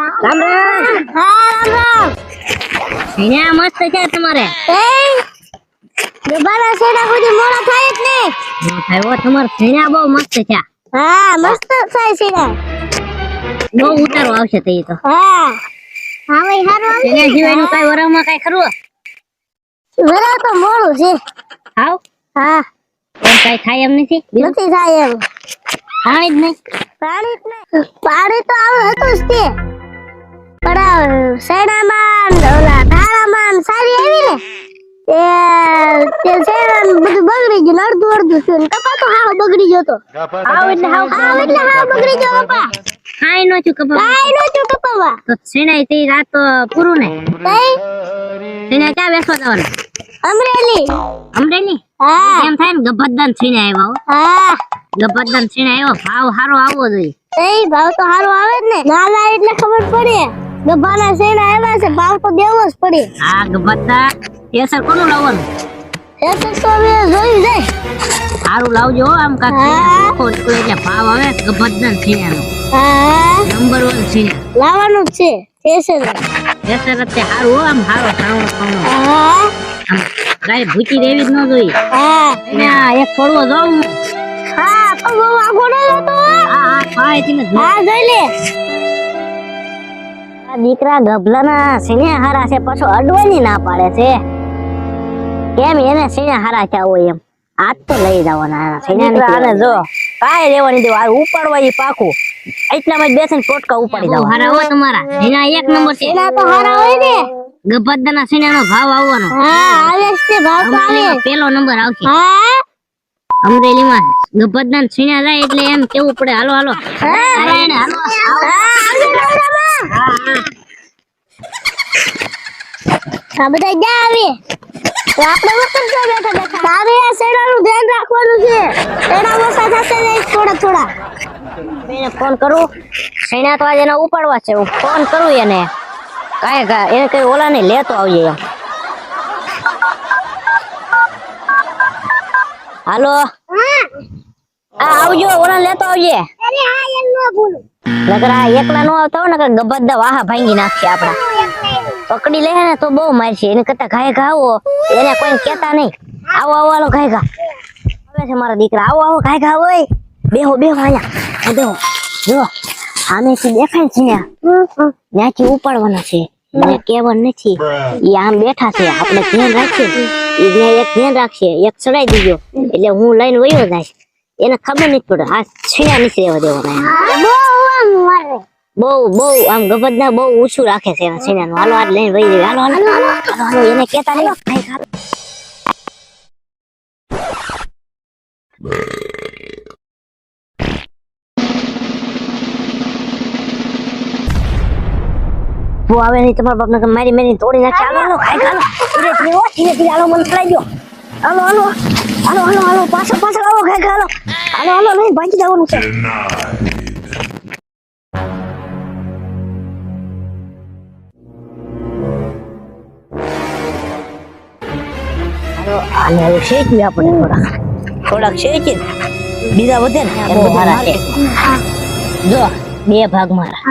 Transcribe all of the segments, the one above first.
રામ રામ. હા રામ રામ અહીંયા મસ્ત છે તમારે. એ દબાના સેડા સુધી મોડા થાય જ ને. ન થાય હો તમારે અહીંયા બહુ મસ્ત છે. હા મસ્ત થાય સેડા બહુ ઉતારો આવશે તે તો. હા. હા ભાઈ હારું આવી એના સિવાયનું કઈ વરામાં કઈ ખરું? વરા તો મોડું છે. આવ હા. એમ કઈ થાય એમ નથી? નથી થાય એમ. પાણી જ નહીં? પાણી જ નહીં. પાણી તો આવું હતું જ તે. ને ઓલા થાળામાં સારી આવી ને? તે તે બધું બગડી ગયું અડધું અડધું થયું ને. કપા તો હાવ બગડી ગયો તો હાવ એટલે હાવ હાવ એટલે હાવ બગડી ગયો કપા. કાંઈ નો છું કપા કાઈ છું કપાવા તો શેણાય તે રાત તો પૂરું ને તઈ? શેણા ક્યાં બેસવા જવાનું અમરેલી. અમરેલી? હા. એમ થાય ને ગભદ્દન છીને આવ્યો હા. ગભદ્દન છીને આવ્યો. ભાવ સારો આવવો જોઈએ. એ ભાવ તો સારો આવે જ ને. ના એટલે ખબર પડે. ગભાના શેણા આવ્યા છે ભાવ તો દેવો જ પડે. આ ગભતદા કેસર કોનું લાવવાનું? એ તો તો હવે જોયું જાય સારું લાવજો આમ કાક હા. એટલે ભાવ આવે નંબર વન લાવવાનું જ છે કેસર. કેસર અત્યારે સારું હો આમ ભૂચી જ ન જોઈએ. હા. એક છોડવો જાઉં. હું. તો બહુ હતો. હા જોઈ લે. દીકરા ગભલાના સિને હારા છે પાછો અડવાની ના પાડે છે. કેમ એને સિને હારા છે એમ? આજ તો લઈ જવાના સિને આને જો કાય લેવાની દેવા આ ઉપાડવા ઈ પાકું. એટલામાં જ બેસીને પોટકા ઉપાડી દો હારા હો તમારા. એના એક નંબર છે. એના તો હારા હોય ને. ગભદ્દાના સિનેનો ભાવ આવવાનો. હા આવે જ ભાવ આવે. પેલો નંબર આવશે. હા? અમરેલીમાં ગભદ્દાન સિને જાય એટલે એમ કેવું પડે? હાલો હાલો હાલો. આ બધા જ્યાં આવે તો આપણે વખત જો બેઠા બેઠા તારે આ સેડાનું ધ્યાન રાખવાનું છે. શેણા ઓછા થશે જાય થોડા થોડા. એને ફોન કરું. સેડા તો આજે એના ઉપાડવા છે. હું ફોન કરું એને. કાંઈ કા એને કઈ ઓલા નહીં લેતો આવજે એમ. હાલો? હા. આ આવજો. ઓલા લેતો આવજે. અરે હા એમ ન ભૂલું નકર એકલા નો આવતા નકર ગબદ્દા વાહા ભાંગી નાખશે આપડા પકડી લે ને તો બહુ મારશે. એને કરતા ઘાય ઘાવો એને કોઈ કેતા નહીં. આવો આવો આલો ઘાય ઘા. આવે છે મારા દીકરા. આવો આવો, ઘાય ઘા હોય બેહો બેહો અહીંયા. બેહો. જો. આમેથી દેખાય છે ને. ત્યાંથી ઉપાડવાના છે. મને કહેવાનું નથી. એ આમ બેઠા છે. આપણે ધ્યાન રાખીએ. એ ત્યાં એક ધ્યાન રાખશે. એક ચડાઈ દીધો એટલે હું લઈને વયો જાય એને ખબર નથી પડે. આ છીણા નીચે રહેવા દેવાના બહુ બહુ આમ ગબદના બહુ ઓછું રાખે છે એના હાલો હાલ લઈને વહી હાલો હાલો હાલો હાલો એને કેતા નહીં ભાઈ હાલો આવે નહીં તમારા બાપને મારી મારી તોડી નાખે હાલો હાલો ખાઈ હાલો ધીરે ધીરે ઓ ધીરે ધીરે હાલો મને ચડાઈ ગયો હાલો હાલો હાલો હાલો હાલો પાછળ પાછળ આવો ખાઈ હાલો હાલો હાલો નહીં ભાગી જવાનું છે આને હવે શેકવી આપણે થોડાક. થોડાક શેકી બીજા વધે ને એમ મારા છે જો બે ભાગ મારા.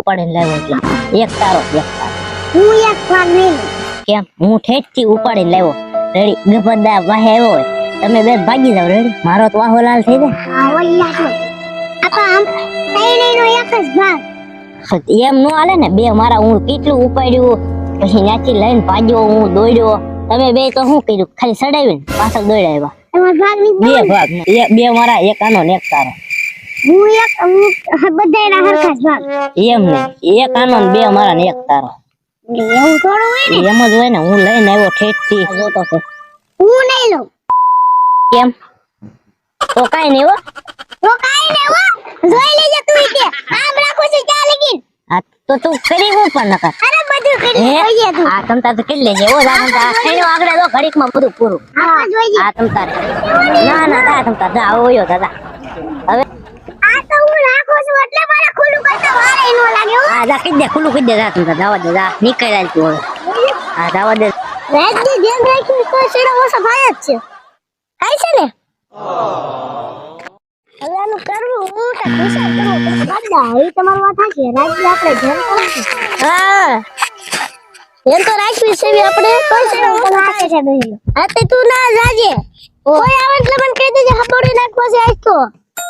ઉપાડીને લાવ્યો એટલે. એક તારો એક તારો. હું એક ભાગ નહીં કેમ? હું ઠેઠથી ઉપાડીને લાવ્યો. રેડી. ગભરદા વાહે આવ્યો હોય. તમે બે ભાગી જાવ રેડી. મારો તો વાહો લાલ થઈ હા વલ્લા તો આ તો આમ ત્રણેયનો એક જ ભાગ. એમ નો હાલે ને. બે મારા હું કેટલું ઉપાડ્યું. પછી ત્યાંથી લઈને ભાગ્યો હું દોડ્યો. તમે બે તો શું કર્યું? ખાલી સડાવીને પાછળ દોડ્યા બે ભાગ બે મારા એક આનો ને એક તારો. હું એક હું બધાયના હરખા ભાગ. એમ નહીં. એક આનો ને બે મારા ને એક તારો. એવું થોડું હોય ને? એમ જ હોય ને હું લઈને આવ્યો જોતો છે. હું નહીં લઉં. કેમ? તો કાઈ નહીં હો. તો કાઈ ને હો. જોઈ લેજે તું ઈતે આમ રાખું છું ક્યાં લગીન? તો તું કરી હું પણ કર. અરે બધું કરી હે? જોઈએ તું. આ તમ તાર તો કેટલી લેજે ઓ જા તમ તાર. આગળ દો ઘડીકમાં બધું પૂરું. આ જોઈએ. આ તમ તાર. ના ના તા તમ તાર. જા ઓયો દાદા હવે? આ તો હું રાખું છું એટલે મારે ખુલ્લું કરતા વારે નો લાગે હા. જા કઈ દે ખુલ્લું કઈ દે જા તમ તાર. જાવા દે જા. નીકળ જાય તું હવે. હા જાવા દે. રાજ્ય ધ્યાન રાખ્યું તો શેડા ઓછા ભાઈ જ છે. થાય છે ને હવે આનું કરવું હું તો ખુશા કરું બધા એ તમારું વાત સાચી રાજ્ય આપણે જેમ કરશું હા એમ તો રાખવી છે આપણે કોઈ છે. હું. તો હાથે છે દઈ હા તું ના જાજે. કોઈ આવે એટલે મને કહી દેજે હબોડી નાખવા છે આજ તો.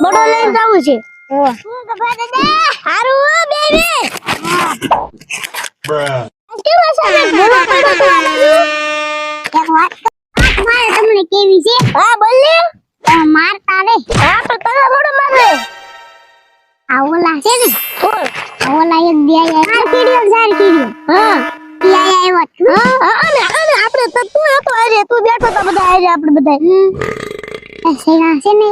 બડો લઈને જાવું છે. હું તો ભાઈ દાદા હારું બેબી. કેવા છે તમને કેવી હા બોલ ને. મારતા રે બધા સેના છે ને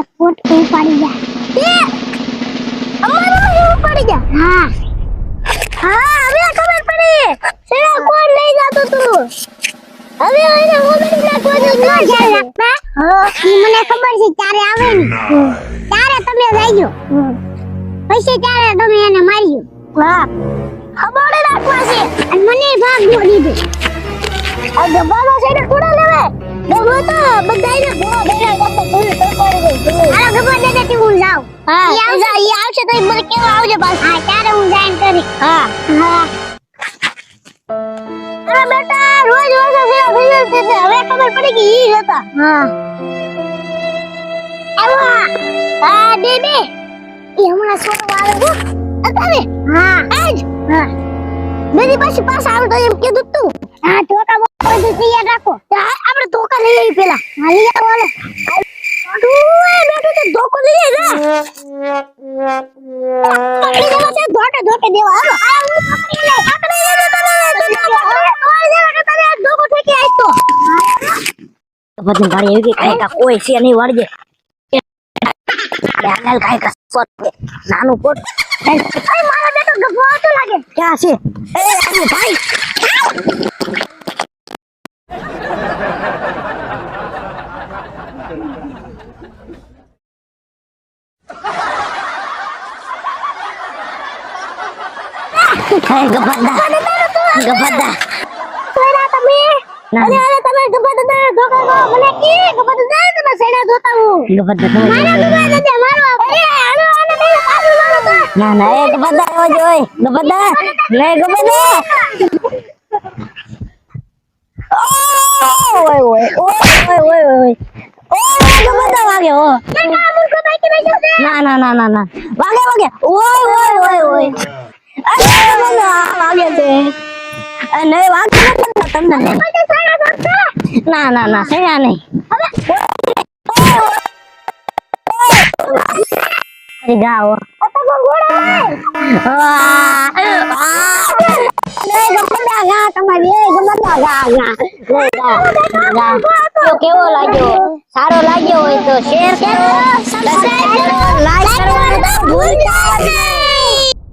એક પોટ ઉપાડી જા એ અમારે ઉપાડી જા હા. હા હવે ખબર પડી. સેના કોણ લઈ જાતો તું? હવે એને ઉમેરી નાખવો છે? ન જાય રાખતા હા ઈ મને ખબર છે ત્યારે આવે ને. ત્યારે તમે જાયજો પછી ત્યારે તમે એને માર્યો. વાહ ખબર રાખવા છે. અને મને ભાગ દો દીધો. આ ગબાનો છે ને કોણ ગબો તો બધાયને ભો બેરા પૂરી આ હું હા ઈ આવશે? ઈ આવશે તો મને કેવા આવજે બસ હા ત્યારે હું જાઈન કરી. હા. હા. અરે બેટા રોજ રોજ ફેરા ફેરા હવે ખબર પડી કે ઈ હતા. હા. આવા હા બેબી. ઈ હમણાં છોડવા આવે અત્યારે હા. આજ. હા. બેબી પાછી પાછા આવે એમ કીધું તું. હા ધોકા બધું તૈયાર રાખો. આપણે ધોકા લઈ આવી પેલા હા લઈ આવો હાલો. બેટો તો ધોકો લઈ આવી છે, ધોકે ધોકે દેવા, હાલો. બધી ગાડી આવી ગઈ, કાંઈ કોઈ છે નહીં વળજે. નાનું પોટ. અરે મારા બેટો ગભો તો લાગે. ક્યાં છે? એ આનું ભાઈ. ગબરદા ગબરદા તમે? અરે અરે તમે ગભો ધોકા ગો મને કે ગભો તમે સેડા ધોતા હું. ગબરદા મારા તમે મારો અરે આનો આને નહીં પાછું મારો તો ના ના એ ગબરદા એવો જ હોય ગબરદા લે ગબરદા ઓય ઓય ઓય ઓય ઓય ઓય ઓય ગબરદા વાગ્યો હો ના મૂર્ખો બાકી બેઠો છે ના ના ના ના ના વાગે વાગે ઓય ઓય ઓય ઓય અરે ગબરદા વાગે છે અરે નહીં વાગે નથી તમને નહીં. પછી સેડા ધોતા ના ના ના સયા નહીં અરે ગાઓ તમે Ligaw. At ang gulay! Nay, gumanda nga kamabi. Gumanda nga nga. Gumanda nga. તો કેવો લાગ્યો સારો લાગ્યો હોય તો શેર કરો સબસ્ક્રાઇબ કરો લાઈક કરવાનું ભૂલતા નહીં